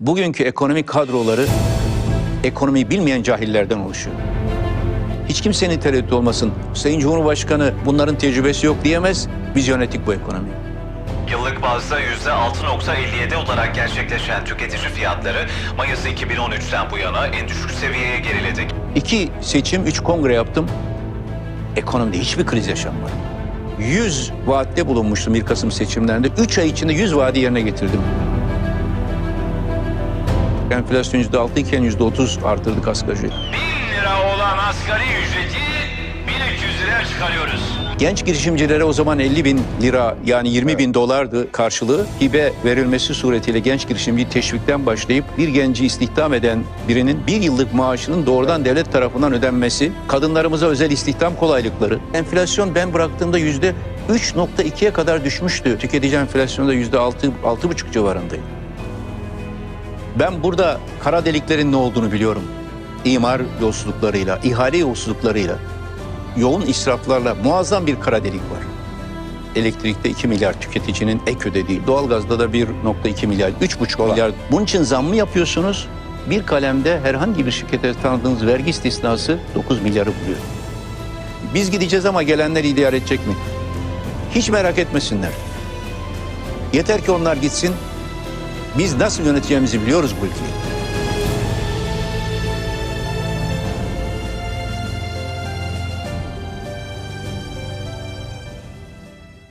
Bugünkü ekonomik kadroları ekonomiyi bilmeyen cahillerden oluşuyor. Hiç kimsenin tereddütü olmasın. Sayın Cumhurbaşkanı bunların tecrübesi yok diyemez. Biz yönettik bu ekonomiyi. Yıllık bazda %6.57 olarak gerçekleşen tüketici fiyatları Mayıs 2013'ten bu yana en düşük seviyeye geriledi. İki seçim, üç kongre yaptım. Ekonomide hiçbir kriz yaşanmadı. 100 vaatte bulunmuştum 1 Kasım seçimlerinde. 3 ay içinde 100 vaadi yerine getirdim. Enflasyon %6 iken %30 artırdık asgari. 1000 lira olan asgari ücreti 1200 liraya çıkarıyoruz. Genç girişimcilere o zaman 50 bin lira yani 20 bin dolardı karşılığı. Hibe verilmesi suretiyle genç girişimciyi teşvikten başlayıp bir genci istihdam eden birinin bir yıllık maaşının doğrudan devlet tarafından ödenmesi, kadınlarımıza özel istihdam kolaylıkları. Enflasyon ben bıraktığımda yüzde 3.2'ye kadar düşmüştü. Tüketici enflasyonu da yüzde 6, 6,5 civarındaydı. Ben burada kara deliklerin ne olduğunu biliyorum. İmar yolsuzluklarıyla, ihale yolsuzluklarıyla, yoğun israflarla muazzam bir kara delik var. Elektrikte 2 milyar tüketicinin ek ödediği, doğalgazda da 1.2 milyar, 3.5 milyar. Bunun için zam mı yapıyorsunuz? Bir kalemde herhangi bir şirkete tanıdığınız vergi istisnası 9 milyarı buluyor. Biz gideceğiz ama gelenler idare edecek mi? Hiç merak etmesinler. Yeter ki onlar gitsin. Biz nasıl yöneteceğimizi biliyoruz bu ülkeyi.